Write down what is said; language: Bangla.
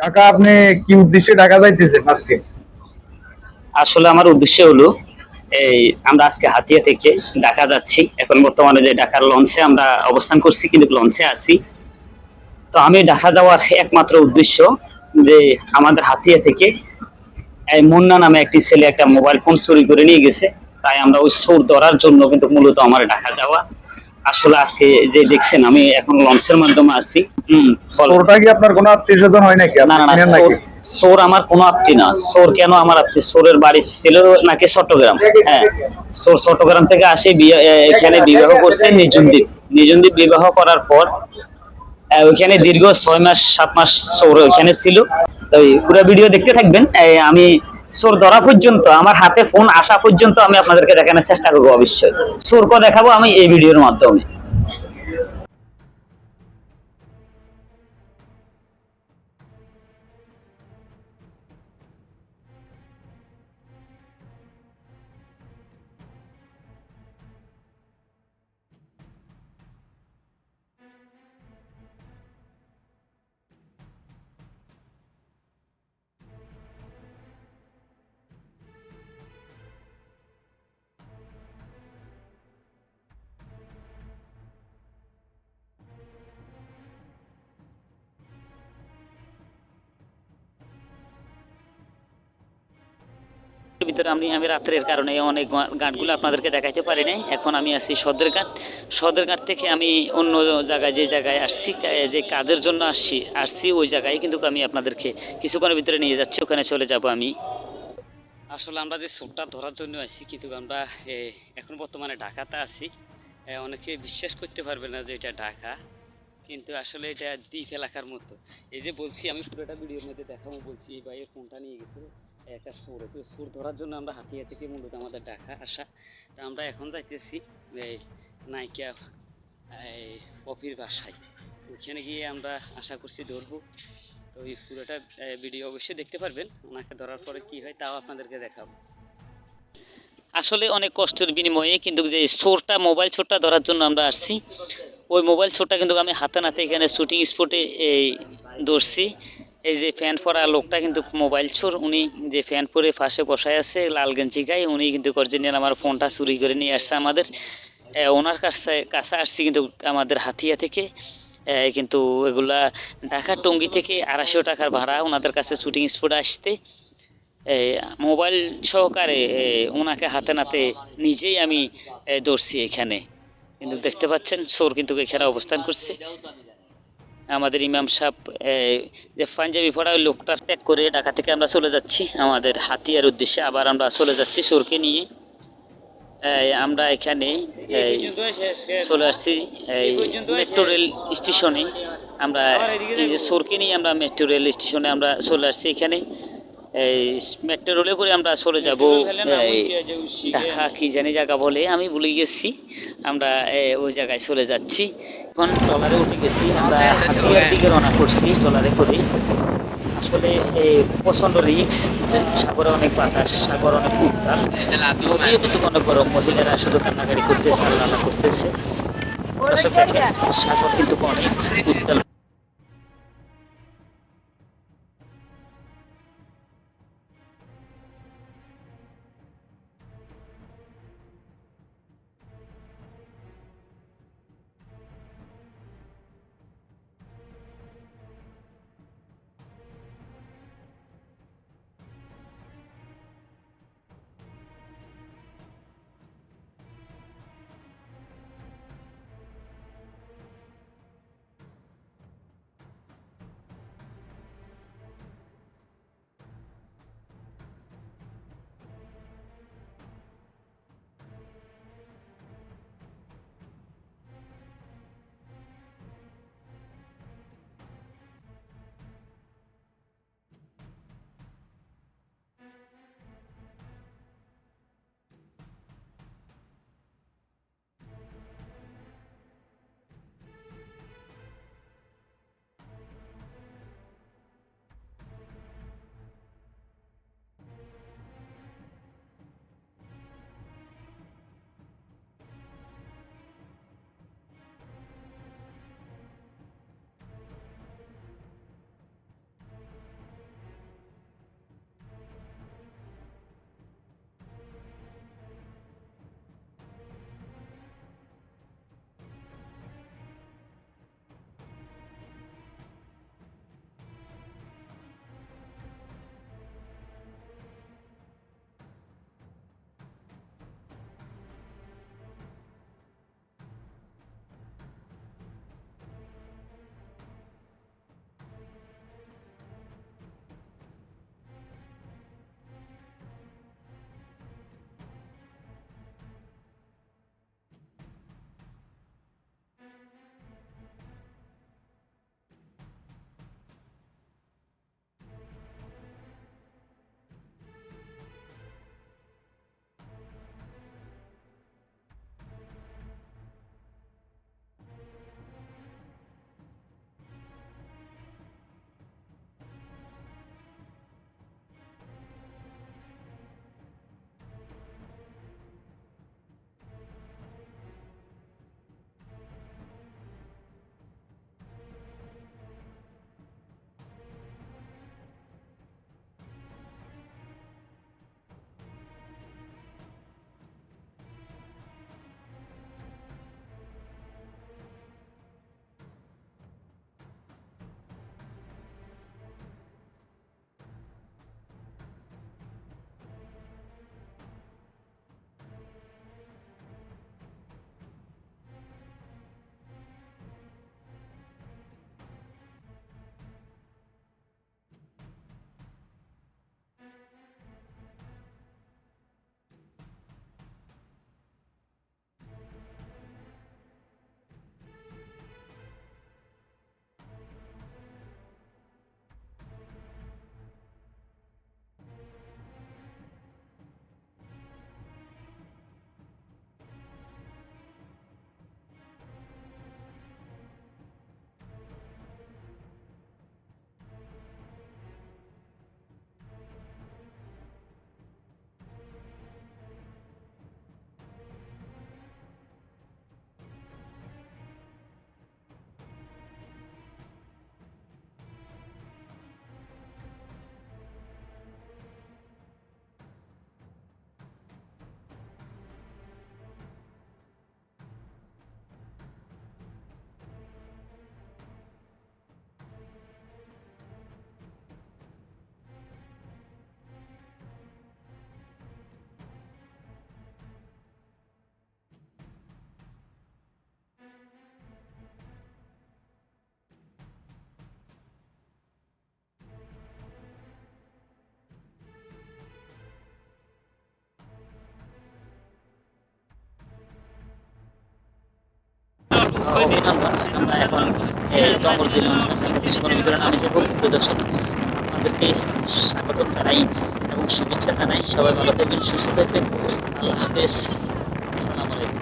কাকা, আপনি কি উদ্দেশ্যে ঢাকা যাইতেছেন আজকে? আসলে আমার উদ্দেশ্য হলো, এই আমরা আজকে হাতিয়া থেকে ঢাকা যাচ্ছি। এখন বর্তমানে যে ঢাকার লঞ্চে আমরা অবস্থান করছি, কিন্তু লঞ্চে আছি। তো আমি ঢাকা যাওয়ার একমাত্র উদ্দেশ্য যে আমাদের হাতিয়া থেকে এই মুন্না নামে একটি ছেলে একটা মোবাইল ফোন চুরি করে নিয়ে গেছে। তাই আমরা ওই চোর ধরার জন্য কিন্তু মূলত আমার ঢাকা যাওয়া। আসলে আজকে যে দেখছেন আমি এখন লঞ্চের মাধ্যমে আছি। কি আপনার কোনো আত্মীয় স্বজন হয় নাকি? না না চোর আমার কোনো আত্মীয় না। সোর কেন আমার আত্মীয়? সোরের বাড়ি ছিল নাকি চট্টগ্রাম? হ্যাঁ। সোর চট্টগ্রাম থেকে আসে এখানে বিবাহ করছে নিজুমদ্বীপ নিজুমদ্বীপ বিবাহ করার পর ওইখানে দীর্ঘ ছয় মাস সাত মাস চোর ওইখানে ছিল। তো পুরো ভিডিও দেখতে থাকবেন। আমি চোর ধরা পর্যন্ত, আমার হাতে ফোন আসা পর্যন্ত আমি আপনাদেরকে দেখানোর চেষ্টা করব অবশ্যই। চোরকে দেখাবো আমি এই ভিডিওর মাধ্যমে। ভিতরে আমি আমি রাত্রের কারণে অনেক গানগুলো আপনাদেরকে দেখাইতে পারি নাই। এখন আমি আছি সদরঘাট সদরঘাট থেকে আমি অন্য জায়গায়, যে জায়গায় আসছি যে কাজের জন্য আসছি আসছি ওই জায়গায়। কিন্তু আমি আপনাদেরকে কিছুক্ষণের ভিতরে নিয়ে যাচ্ছি, ওখানে চলে যাব আমি। আসলে আমরা যে সোটটা ধরার জন্য আসছি, কিন্তু আমরা এখন বর্তমানে ঢাকাতে আছি। অনেকে বিশ্বাস করতে পারবে না যে এটা ঢাকা। কিন্তু আসলে এটা দ্বীপ এলাকার মতো। এই যে বলছি, আমি পুরোটা ভিডিওর মধ্যে দেখাবো বলছি, এই ভাইয়ের ফোনটা নিয়ে গেছে। একটা সুর তো সুর ধরার জন্য আমরা হাতিয়া থেকে মূলত আমাদের ঢাকা আসা। তা আমরা এখন যাইতেছি, এই নায়িকা এই পপির বাসায়। ওইখানে গিয়ে আমরা আশা করছি ধরবো। তো এই পুরোটা ভিডিও অবশ্যই দেখতে পারবেন। ওনাকে ধরার পরে কি হয় তাও আপনাদেরকে দেখাবো। আসলে অনেক কষ্টের বিনিময়ে কিন্তু যে সোরটা, মোবাইল চোরটা ধরার জন্য আমরা আসছি। ওই মোবাইল সোরটা কিন্তু আমি হাতে নাতে এখানে শুটিং স্পটে এই, ধরছি। এই যে ফ্যান পরা লোকটা কিন্তু মোবাইল চোর, উনি যে ফ্যান পরে পাশে বসায় আছে, লাল গেঞ্জি গায়ে, উনি কিন্তু অরিজিনাল আমার ফোনটা চুরি করে নিয়ে আসছে আমাদের। ওনার কাছে কাছে আসছি কিন্তু আমাদের হাতিয়া থেকে। কিন্তু এগুলা ঢাকা টঙ্গি থেকে আড়াইশো টাকার ভাড়া ওনাদের কাছে শুটিং স্পটে আসতে মোবাইল সহকারে ওনাকে হাতে নাতে নিজেই আমি ধরছি এখানে। কিন্তু দেখতে পাচ্ছেন সোর কিন্তু এখানে অবস্থান করছে। আমাদের ইমাম সাহেব যে পাঞ্জাবি পড়া ওই লোকটা ত্যাগ করে ঢাকা থেকে আমরা চলে যাচ্ছি। আমাদের হাতিয়ার উদ্দেশ্যে আবার আমরা চলে যাচ্ছি সুরকে নিয়ে। আমরা এখানে চলে আসছি মেট্রো রেল স্টেশনে আমরা এই যে সুরকে নিয়ে আমরা মেট্রো রেল স্টেশনে আমরা চলে আসছি এখানে। এই মেট্রো রেলে করে আমরা চলে যাব। কি জানি জায়গা বলে আমি ভুলে গেছি। আমরা ওই জায়গায় চলে যাচ্ছি। এখন ট্রলারে উঠে গেছি আমরা হাতিয়ার দিকে রওনা করছি ট্রলারে করে। আসলে এই প্রচণ্ড রিক্স সাগরে অনেক বাতাস সাগর অনেক উত্তাল। নদীও কিন্তু অনেক গরম মহিলারা শুধু কান্নাকাটি করতেছে আল্লাহ করতেছে। সাগর কিন্তু অনেক উত্তাল। অভিনন্দন আমরা এখন দমরদিগঞ্জ কিছুক্ষণের ভিতরে নামে যাব তো দর্শক আমাদেরকে স্বাগত জানাই এবং শুভেচ্ছা জানাই। সবাই ভালো থাকবেন, সুস্থ থাকবেন। আল্লাহ হাফেজ। আসসালামু আলাইকুম।